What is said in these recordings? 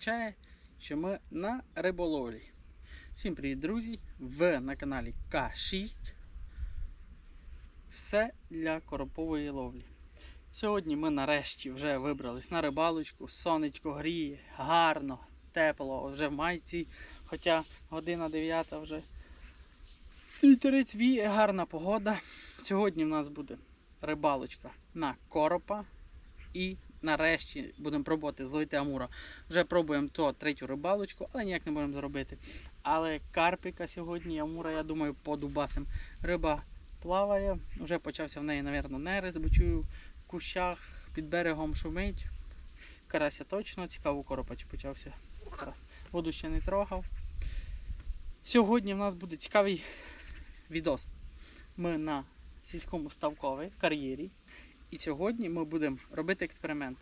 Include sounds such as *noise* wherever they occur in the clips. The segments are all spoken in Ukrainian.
означає, що ми на риболовлі. Всім привіт, друзі! Ви на каналі К6. Все для коропової ловлі. Сьогодні ми нарешті вже вибрались на рибалочку. Сонечко гріє, гарно, тепло, вже в майці, хоча година 9 вже. Вітерець віє, гарна погода. Сьогодні в нас буде рибалочка на коропа. І нарешті будемо пробувати зловити амура. Вже пробуємо то третю рибалочку, але ніяк не можемо зробити. Але карпіка сьогодні, амура, я думаю, по дубасам. Риба плаває, вже почався в неї, мабуть, нерест, бо чую в кущах під берегом шумить. Карася точно, цікаво коропа чи почався. Воду ще не трогав. Сьогодні в нас буде цікавий відос. Ми на сільському ставковій кар'єрі. І сьогодні ми будемо робити експеримент.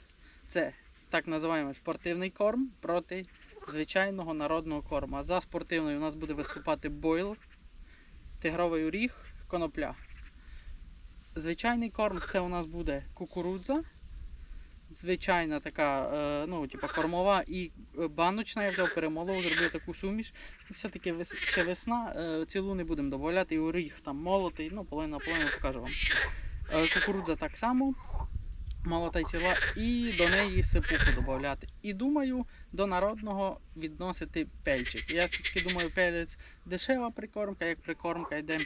Це так називаємо спортивний корм проти звичайного народного корму. А за спортивною у нас буде виступати бойл, тигровий оріг, конопля. Звичайний корм це у нас буде кукурудза. Звичайна така, е, ну, типа кормова і баночна. Я взяв перемолов, зробив таку суміш. І все-таки ще весна, е, цілу не будемо додавати, і оріг там молотий, ну, половина на половину покажу вам. Е, Кукурудза так само, молота й ціла, і до неї сипуху додати. І думаю, до народного відносити пельчик. Я все-таки думаю, пелець дешева прикормка, як прикормка йде.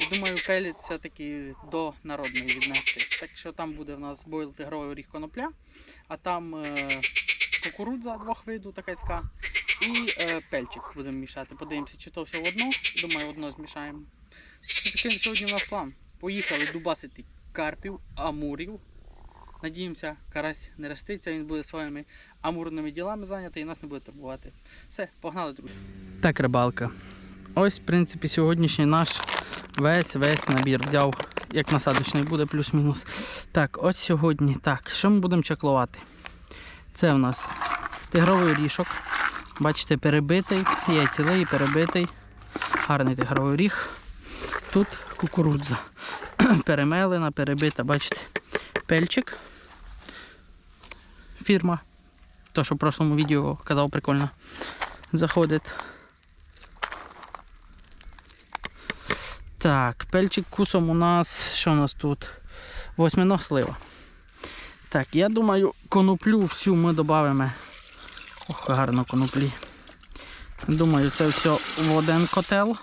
І думаю, пелець все-таки до народної віднести. Так що там буде в нас бойл тигровий оріг конопля, а там е, кукурудза двох виду, така така. І е, пельчик будемо мішати. Подивимося, чи то все в одно. Думаю, одно змішаємо. Це такий сьогодні у нас план. Поїхали дубасити карпів, амурів. Надіємося, карась не роститься, він буде своїми амурними ділами зайнятий і нас не буде турбувати. Все, погнали, друзі. Так, рибалка. Ось, в принципі, сьогоднішній наш весь весь набір взяв, як насадочний буде, плюс-мінус. Так, ось сьогодні. Так, що ми будемо чаклувати? Це в нас тигровий ріжок. Бачите, перебитий, є цілий, перебитий. Гарний тигровий ріг. Тут кукурудза. *clears throat* перемелена, перебита, бачите, пельчик. Фірма. То, що в прошлому відео казав, прикольно. Заходить. Так, пельчик кусом у нас. Що у нас тут? Восьминог слива. Так, я думаю, коноплю всю ми додамо. Ох, гарно коноплі. Думаю, це все в один котел.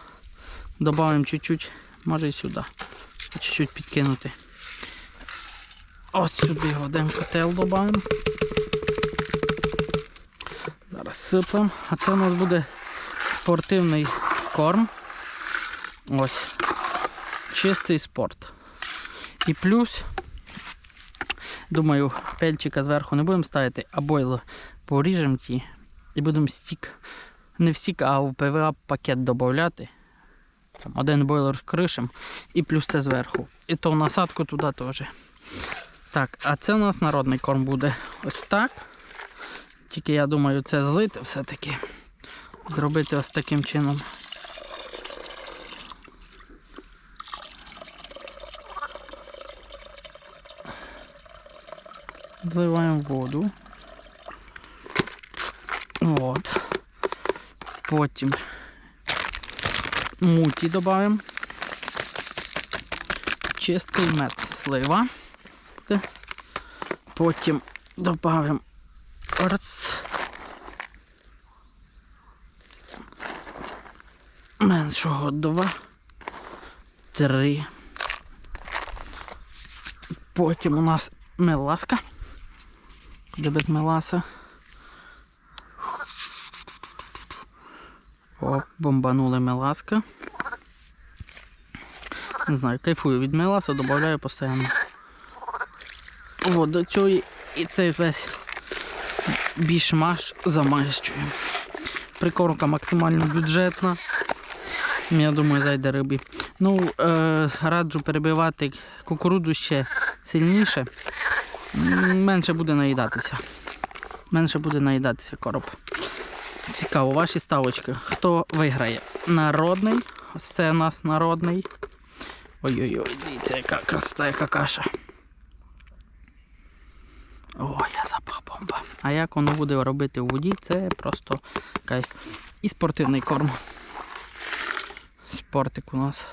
Добавимо чуть-чуть, може і сюди чуть-чуть підкинути. Ось сюди один котел додаємо. Зараз сипемо. А це у нас буде спортивний корм. Ось. Чистий спорт. І плюс, думаю, пельчика зверху не будемо ставити, а бойло поріжемо ті і будемо стік. Не в стік, а в ПВА пакет додати. Там один бойлер кришем і плюс це зверху. І то насадку туди теж. Так, а це у нас народний корм буде ось так. Тільки я думаю, це злити все-таки. Зробити ось таким чином. Вливаємо воду. От. Потім муті додаємо. Чистий мед слива. Потім додаємо орц. Меншого два. Три. Потім у нас меласка. Де без меласа. О, бомбанули меласка. Не знаю, кайфую від меласа, додаю постійно. От до цього і цей весь бішмаш замащуємо. Прикормка максимально бюджетна. Я думаю, зайде рибі. Ну, е, раджу перебивати кукурудзу ще сильніше. Менше буде наїдатися. Менше буде наїдатися короб. Цікаво, ваші ставочки. Хто виграє? Народний. Ось це у нас народний. Ой-ой-ой, дивіться, яка красота, яка каша. О, я запах бомба. А як воно буде робити у воді, це просто кайф. І спортивний корм. Спортик у нас.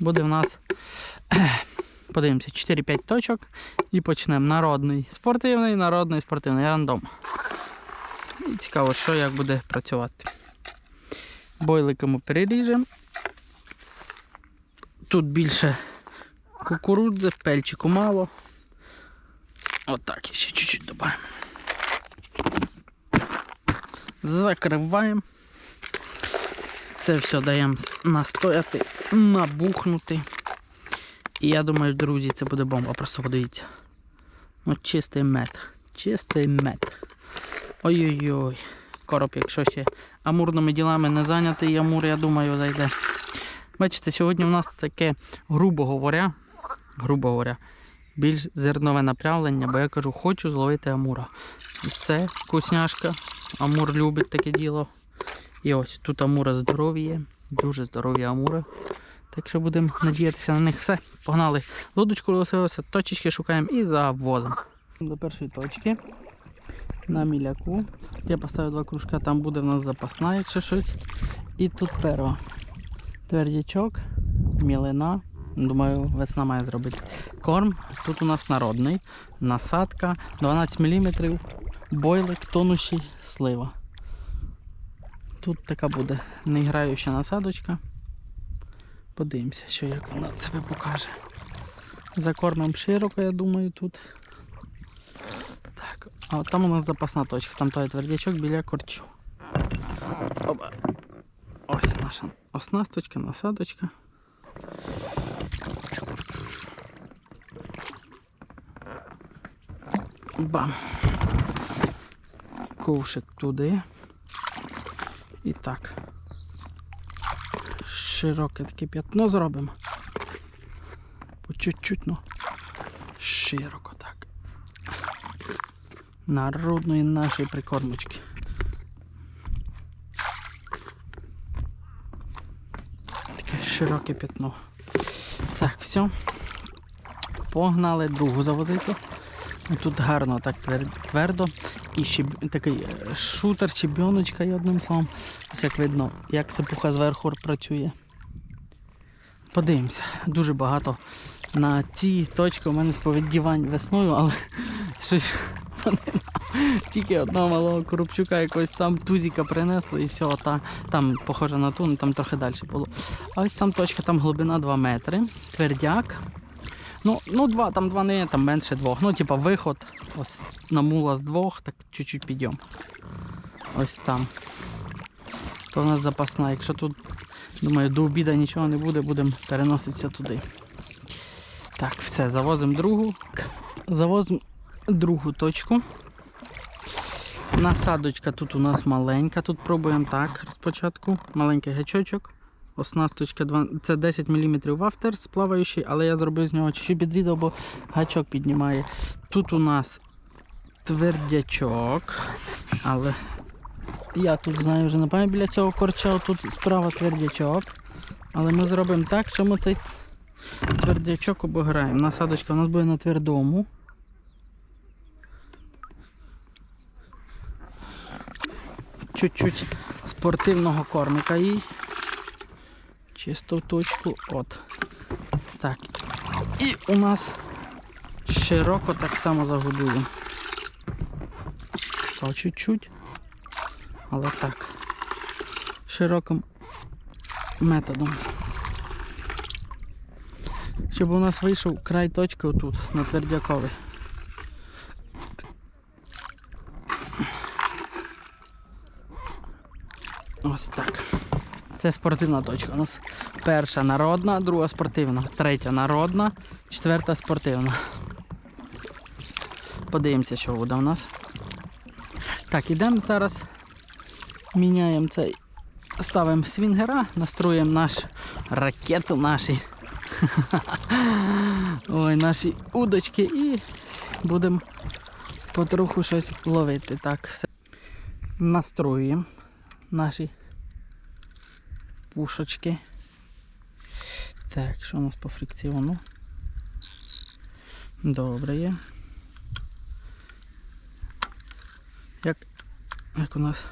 Буде в нас. *clears throat* Подивимося, 4-5 точок і почнемо. Народний, спортивний, народний, спортивний, рандом. І цікаво, що як буде працювати. Бойликами переріжемо. Тут більше кукурудзи, пельчику мало. Отак, ще чуть-чуть додаємо. Закриваємо. Це все даємо настояти, набухнути. І я думаю, друзі, це буде бомба. Просто подивіться. От чистий мед. Чистий мед. Ой-ой-ой. Короб, якщо ще амурними ділами не зайнятий, амур, я думаю, зайде. Бачите, сьогодні в нас таке, грубо говоря, грубо говоря, більш зернове направлення, бо я кажу, хочу зловити амура. Все, вкусняшка. Амур любить таке діло. І ось тут амура здорові є, дуже здорові амури. Так що будемо надіятися на них. Все, погнали. Лодочку лосилося, точечки шукаємо і завозимо. До першої точки. На міляку. Я поставив два кружка, там буде в нас запасна, якщо щось. І тут перо. Твердячок, мілина. Думаю, весна має зробити. Корм. Тут у нас народний. Насадка 12 мм. Бойлик, тонущий, слива. Тут така буде неіграюча насадочка. Подивимося, що як вона себе покаже. Закормимо широко, я думаю, тут. Так, а от там у нас запасна точка, там той твердячок біля корчу. Оба. Ось наша оснасточка, насадочка. Бам. Ковшик туди. І так. Широке таке п'ятно зробимо. По чуть-чуть, ну. Широко. Народної нашої прикормочки. Таке широке п'ятно. Так, все. Погнали другу завозити. Тут гарно так твердо. І ще такий е, шутер, щебіночка є одним словом. Ось як видно, як сипуха зверху працює. Подивимося. Дуже багато на ці точки у мене сповіддівань весною, але *laughs* щось *laughs* тільки одного малого коробчука якогось там тузіка принесли і все, та, там похоже на ту, ну, там трохи далі було. А ось там точка, там глибина 2 метри, твердяк. Ну, ну два, там два не там менше двох. Ну, типа виход ось на мула з двох, так чуть-чуть підйом. Ось там. То у нас запасна. Якщо тут, думаю, до обіду нічого не буде, будемо переноситися туди. Так, все, завозимо другу. Завозимо другу точку. Насадочка тут у нас маленька. Тут пробуємо так спочатку. Маленький гачочок. Оснасточка два- це 10 мм вафтерс плаваючий, але я зробив з нього чуть-чуть підрізав, бо гачок піднімає. Тут у нас твердячок, але я тут знаю вже напевно біля цього корча, тут справа твердячок. Але ми зробимо так, що ми цей твердячок обіграємо. Насадочка у нас буде на твердому. Чуть-чуть спортивного кормика їй. Чисто в точку. От. Так. І у нас широко так само загодуємо. По чуть-чуть. Але так. Широким методом. Щоб у нас вийшов край точки отут, на твердяковий. Ось так. Це спортивна точка. У нас перша народна, друга спортивна, третя народна, четверта спортивна. Подивимося, що буде у нас. Так, ідемо зараз. Міняємо цей. Ставимо свінгера, настроїмо наш ракету наші. *laughs* Ой, наші удочки і будемо потроху щось ловити. Так, все. Настроюємо наші пушечки. Так, що у нас по фрикціону? Добре є. Як, як у нас.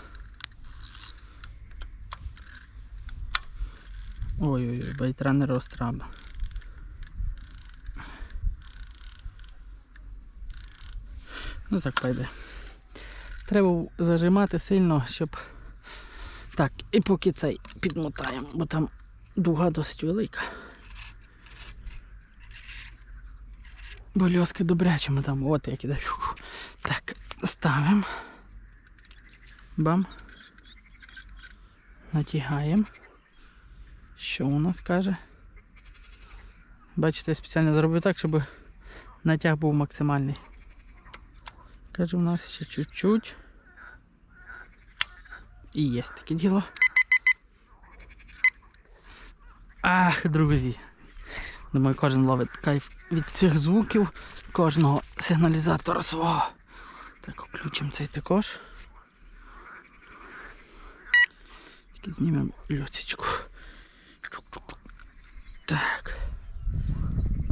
Ой-ой-ой, байтренер остраба. Ну так пойде. Треба зажимати сильно, щоб. Так, і поки цей підмотаємо, бо там дуга досить велика. Бо льоски добряче ми там, от як іде. Так, ставимо. Бам. Натягаємо. Що у нас каже? Бачите, я спеціально зробив так, щоб натяг був максимальний. Каже, у нас ще чуть-чуть. І є таке діло. Ах, друзі. Думаю, кожен ловить кайф від цих звуків кожного сигналізатора свого. Так, включимо цей також. Тільки знімемо. Чук-чук-чук. Так.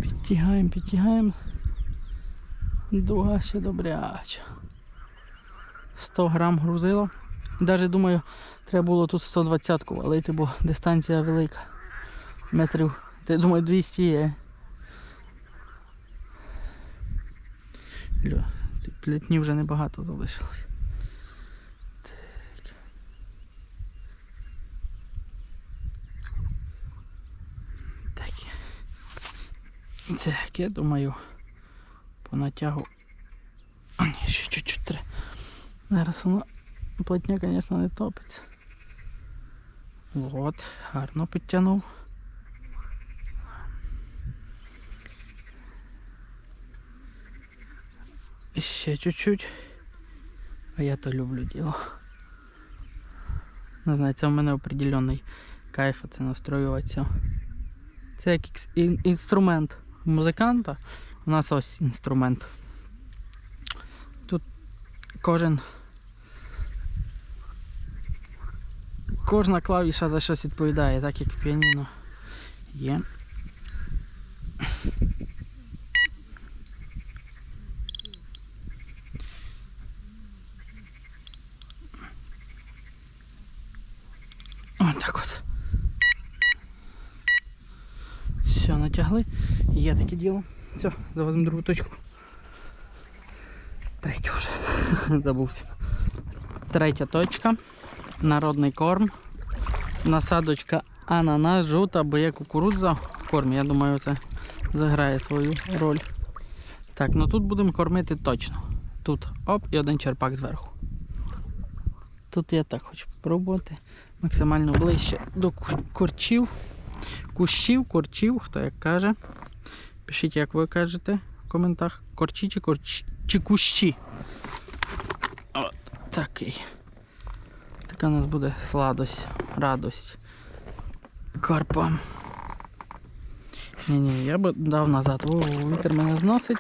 Підтягаємо, підтягаємо. Дуга ще добряча. 100 грам грузило. Даже думаю, треба було тут 120-ку валити, бо дистанція велика. Метрів, я думаю, 200 є. Льо, тут плетні вже небагато залишилось. Так. Так. Так, я думаю, по натягу. Ще чуть-чуть треба. Зараз воно платня, звісно, не топиться. От, гарно підтягнув. Ще чуть-чуть. А я то люблю діло. Не знаю, це в мене определенний кайф це настроюватися. Це як інструмент музиканта. У нас ось інструмент. Тут кожен. Кожна клавіша за щось відповідає, так як в піаніно є. Ось так от. Все, натягли. Є таке діло. Все, завозимо другу точку. Третю вже. *laughs* Забувся. Третя точка. Народний корм. Насадочка ананас, жовта, бо є кукурудза в кормі. Я думаю, це заграє свою роль. Так, ну тут будемо кормити точно. Тут оп і один черпак зверху. Тут я так хочу спробувати максимально ближче до ку- корчів. Кущів, корчів, хто як каже. Пишіть, як ви кажете в коментах. Корчі чи корчі чи кущі. От такий. Така у нас буде сладость, радость. Карпам. Ні-ні, я би дав назад. О, вітер мене зносить.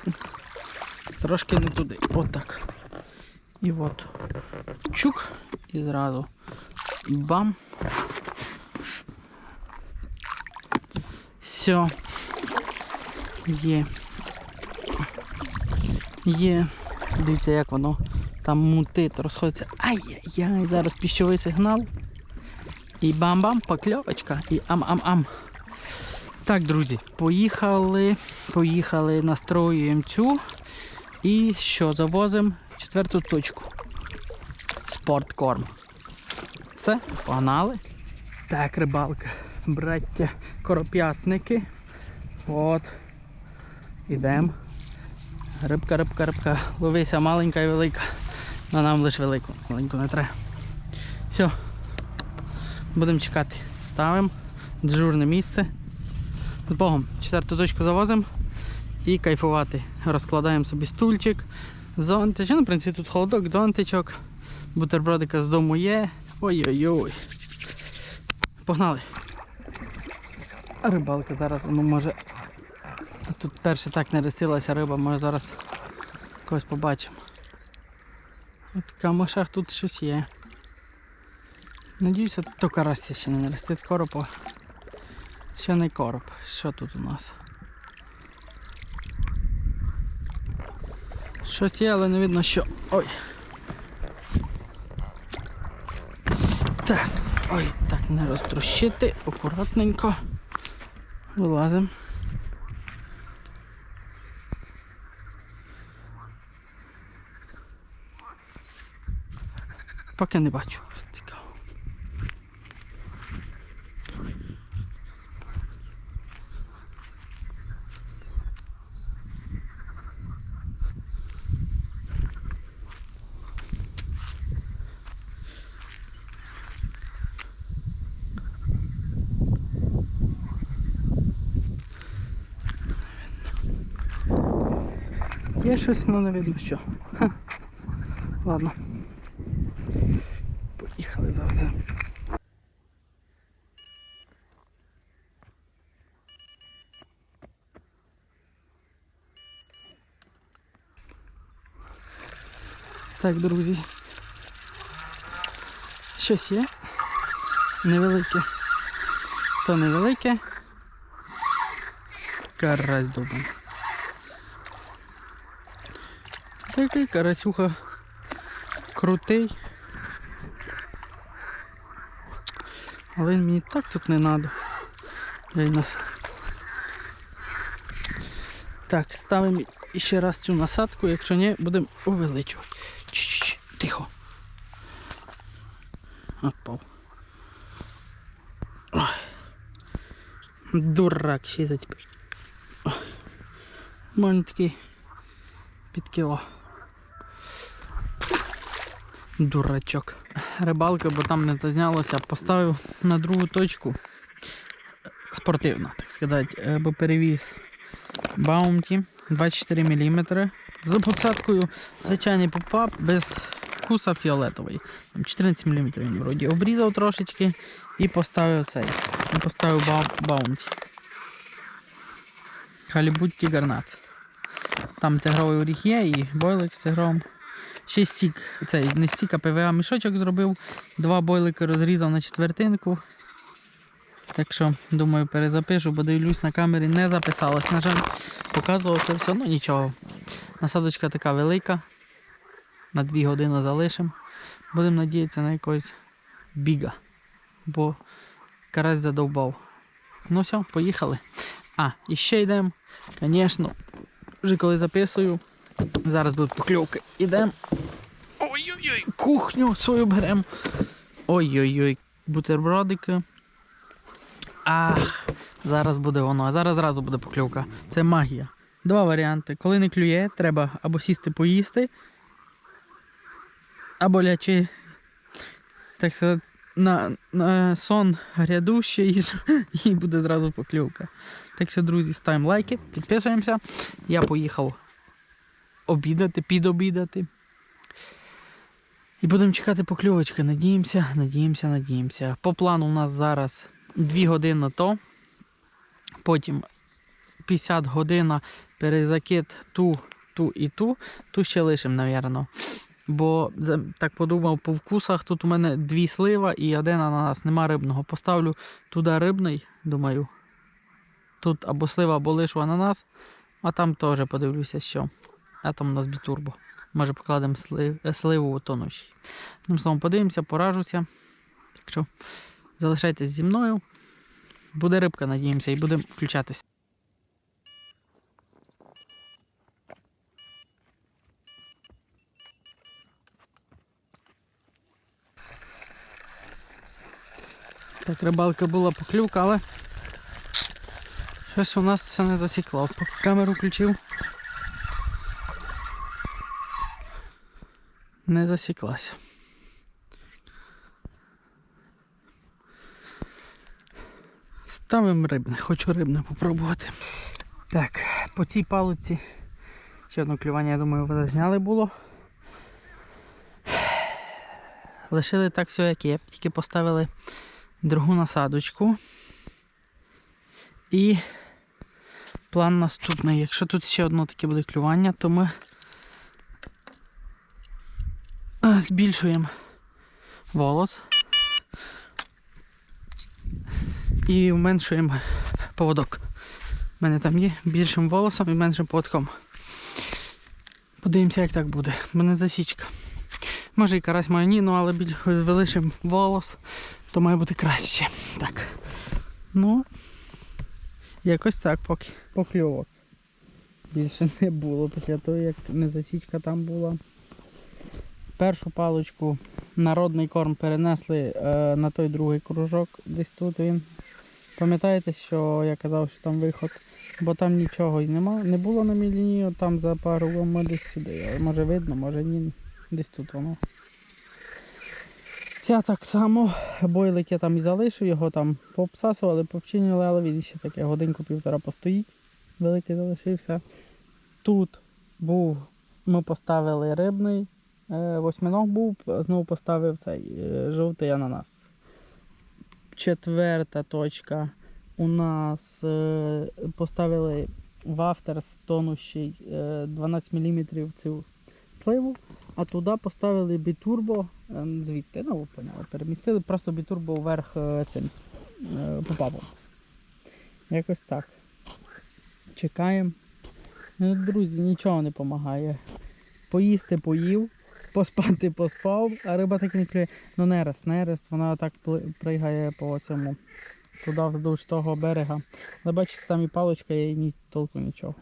Трошки не туди. Отак. І от. Чук. І зразу. Бам. Все. Є. Є. Дивіться, як воно там мутить, розходиться. Ай-яй-яй, зараз піщовий сигнал. І бам-бам, покльовочка. І ам-ам-ам. Так, друзі, поїхали. Поїхали, настроюємо цю. І що, завозимо четверту точку. Спорткорм. Все, погнали. Так, рибалка. Браття короп'ятники. От. Ідемо. Рибка, рибка, рибка. Ловися маленька і велика. На нам лише велику. Маленьку не треба. Все. Будемо чекати. Ставимо. Дежурне місце. З Богом. Четверту точку завозимо і кайфувати. Розкладаємо собі стульчик, зонтич. Ну, в принципі, тут холодок, зонтичок. Бутербродика з дому є. Ой-ой-ой. Погнали. Рибалка зараз, ну може. Тут перше так не рестилася риба, може зараз когось побачимо. Ну, От камашах тут щось є. Надіюся, то карася ще не наростить коропа. Ще не короб. Що тут у нас? Щось є, але не видно що. Ой. Так, ой, так, не розтрощити, акуратненько. Вилазимо. Поки не бачу. Цікаво. Є щось, але не видно що. Ха. Ладно. Поїхали. Так, друзі. Щось є. Невелике. То невелике. Карась добре. Такий карасюха крутий. Але він мені так тут не треба. нас. Так, ставимо ще раз цю насадку, якщо ні, будемо увеличувати. Чш-чш, тихо. Опав. Дурак ще й. Ой. У такий під кіло. Дурачок. Рибалка, бо там не зазнялося, поставив на другу точку. Спортивно, так сказати, е, бо перевіз Баумті 24 мм. За посадкою звичайний попап без вкуса фіолетовий. 14 мм він вроді. Обрізав трошечки і поставив цей. І поставив бау- Баумті. Халібут Тігарнац. Там тигровий оріх є і бойлик з тигром. Ще стік, цей не стік, а ПВА мішочок зробив. Два бойлики розрізав на четвертинку. Так що, думаю, перезапишу, бо дивлюсь на камері, не записалось. На жаль, показувалося все, ну нічого. Насадочка така велика. На 2 години залишимо. Будемо надіятися на якогось біга. Бо карась задовбав. Ну все, поїхали. А, і ще йдемо. Звісно, вже коли записую, зараз будуть покльовки. Ідемо. Ой-ой-ой, кухню свою беремо. Ой-ой-ой, бутербродики. Ах, зараз буде воно. А зараз зразу буде покльовка. Це магія. Два варіанти. Коли не клює, треба або сісти поїсти, або лячи, так сказати, на, на сон грядущий, і буде зразу покльовка. Так що, друзі, ставимо лайки, підписуємося. Я поїхав обідати, підобідати. І будемо чекати покльовочки. Надіємося, надіємося, надіємося. По плану у нас зараз 2 години то. Потім 50 година перезакид ту, ту і ту. Ту ще лишимо, напевно. Бо так подумав по вкусах. Тут у мене дві слива і один ананас. Нема рибного. Поставлю туди рибний, думаю. Тут або слива, або лишу ананас, а там теж подивлюся, що. А там у нас бітурбо. Може покладемо слив, е, сливу у тонущий. Одним словом, подивимося, поражуся. Так що залишайтесь зі мною. Буде рибка, надіємося, і будемо включатися. Так, рибалка була поклювка, але щось у нас все не засікло. Поки камеру включив. Не засіклася. Ставимо рибне, хочу рибне попробувати. Так, по цій палуці ще одне клювання, я думаю, ви зазняли було. Лишили так все, як є, тільки поставили другу насадочку. І план наступний. Якщо тут ще одно таке буде клювання, то ми е, збільшуємо волос і зменшуємо поводок. У мене там є більшим волосом і меншим поводком. Подивимося, як так буде. Бо не засічка. Може і карась має ні, ну але величим волос, то має бути краще. Так. Ну, якось так поки. Покльовок. Більше не було після того, як незасічка там була. Першу паличку народний корм перенесли е, на той другий кружок. Десь тут він. Пам'ятаєте, що я казав, що там виход, бо там нічого й нема, не було на міліні, от там за пару ми десь сюди. Може видно, може ні. Десь тут воно. Ця так само, бойлик я там і залишив, його там пообсасували, попчинили, але він ще таке годинку-півтора постоїть. Великий залишився. Тут був, ми поставили рибний, восьминог був, знову поставив цей е, жовтий ананас. Четверта точка. У нас е, поставили вафтер з тонущий е, 12 мм цю сливу, а туди поставили бітурбо е, звідти, ну поняли, перемістили просто бітурбо вверх е, цим е, попапом. Якось так. Чекаємо. Друзі, нічого не допомагає. Поїсти поїв, поспати поспав, а риба так і не клює. Ну нерест, нерест, вона так пригає по цьому туди вздовж того берега. Але бачите, там і паличка, і ні толку нічого.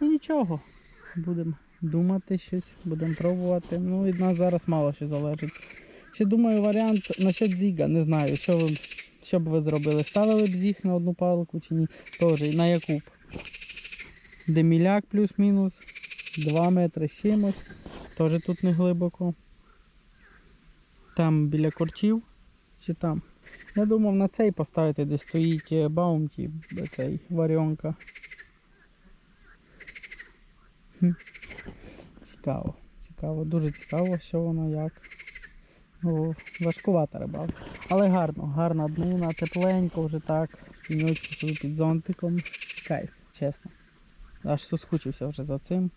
Ну нічого. Будемо думати щось, будемо пробувати. Ну, від нас зараз мало що залежить. Ще думаю, варіант насчет зіга, не знаю, що ви, що б ви зробили. Ставили б зіг на одну палку чи ні. Теж на Якуб. Деміляк плюс-мінус. 2 метри з чимось. Теж тут не глибоко. Там біля корчів. Чи там. Я думав на цей поставити, де стоїть е, баунті, цей варіонка. Цікаво, цікаво, дуже цікаво, що воно як. Ну, важкувата рибалка. Але гарно, гарна днина, тепленько вже так, тіньочку собі під зонтиком. Кайф, чесно. Аж соскучився вже за цим.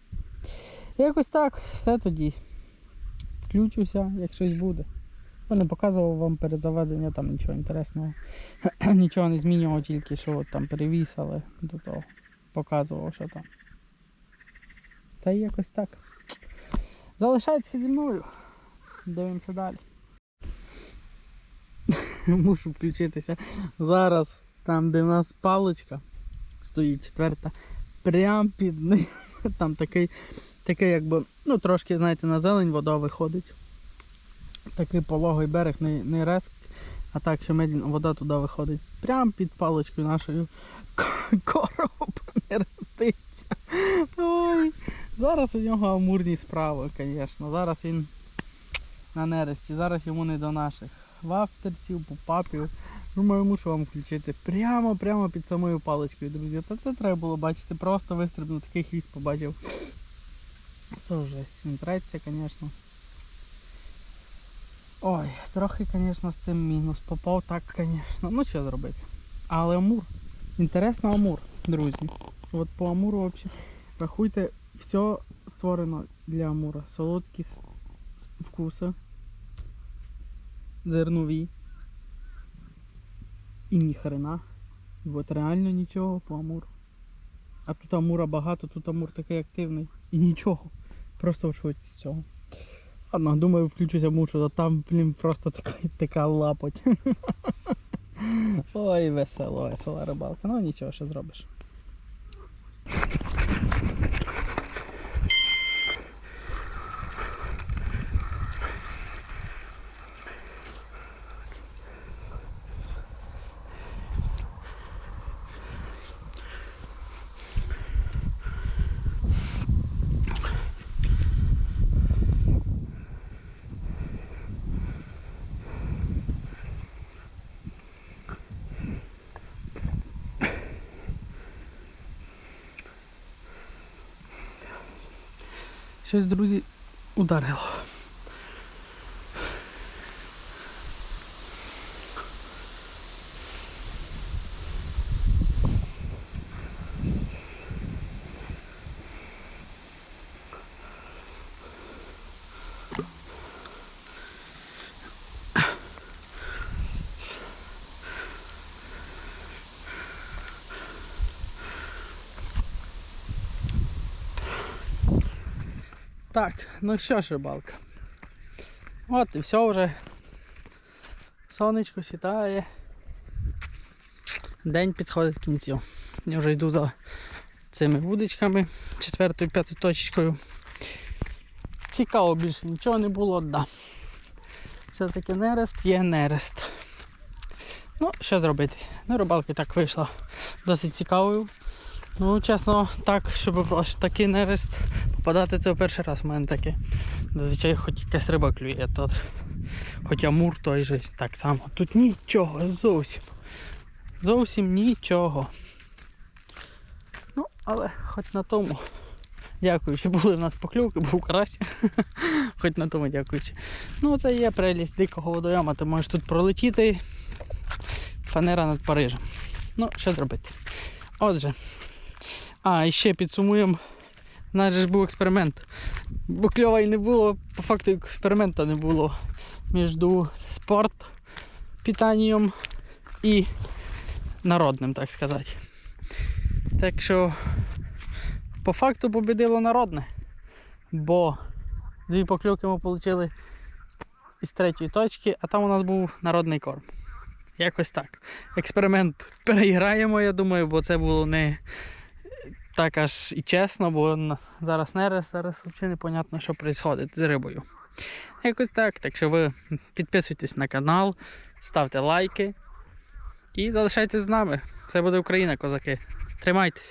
Якось так, все тоді. Включуся, як щось буде. Я не показував вам перед завезенням там нічого інтересного. *clears throat* нічого не змінював, тільки що от там перевіз, до того показував, що там. Та якось так. Залишайтеся зі мною. Дивимося далі. *laughs* Мушу включитися. Зараз там, де в нас паличка стоїть четверта, прям під ним. *laughs* Там такий, такий якби, ну трошки, знаєте, на зелень вода виходить. Такий пологий берег, не, не резк, а так, що медленно вода туди виходить. Прям під паличкою нашою короб не роститься. Ой. Зараз у нього амурні справи, звісно. Зараз він на нересті, зараз йому не до наших вафтерців, попапів. Думаю, мушу вам включити прямо прямо під самою паличкою, друзі. Та це треба було бачити, просто вистрибнув, такий хвіст побачив. Це вже він треться, звісно. Ой, трохи, звісно, з цим мінус. Попав так, звісно. Ну що зробити. Але Амур. Інтересно Амур, друзі. От по Амуру взагалі. Рахуйте, все створено для Амура. Солодкі вкуси. Зернові. І ні хрена. І от реально нічого по Амуру. А тут Амура багато, тут Амур такий активний. І нічого. Просто в з цього. Ладно, думаю, включуся мушу, а там, блін, просто така, така лапоть. *laughs* Ой, весело, весела рибалка. Ну нічого, що зробиш. Щось, друзі, ударило. Так, ну що ж, рибалка. От і все вже. Сонечко сідає. День підходить к кінцю. Я вже йду за цими вудочками, четвертою, п'ятою точечкою. Цікаво більше нічого не було, да. Все-таки нерест є нерест. Ну, що зробити? Ну, рибалка так вийшла досить цікавою. Ну, чесно, так, щоб аж такий нерест попадати, це в перший раз у мене таке. Зазвичай хоч якась риба клює, то хоч амур той же так само. Тут нічого зовсім. Зовсім нічого. Ну, але хоч на тому. Дякуючи, були в нас покльовки, був карась. *laughs* хоч на тому дякуючи. Ну, це є прелість дикого водойома, ти можеш тут пролетіти. Фанера над Парижем. Ну, що зробити? Отже. А, і ще підсумуємо. У нас ж був експеримент. Бо кльова і не було, по факту експеримента не було між спорт питанням і народним, так сказати. Так що по факту победило народне. Бо дві покльовки ми отримали із третьої точки, а там у нас був народний корм. Якось так. Експеримент переіграємо, я думаю, бо це було не так аж і чесно, бо зараз нерест, зараз взагалі непонятно, що відбувається з рибою. Якось так. Так що ви підписуйтесь на канал, ставте лайки і залишайтесь з нами. Це буде Україна, козаки. Тримайтесь.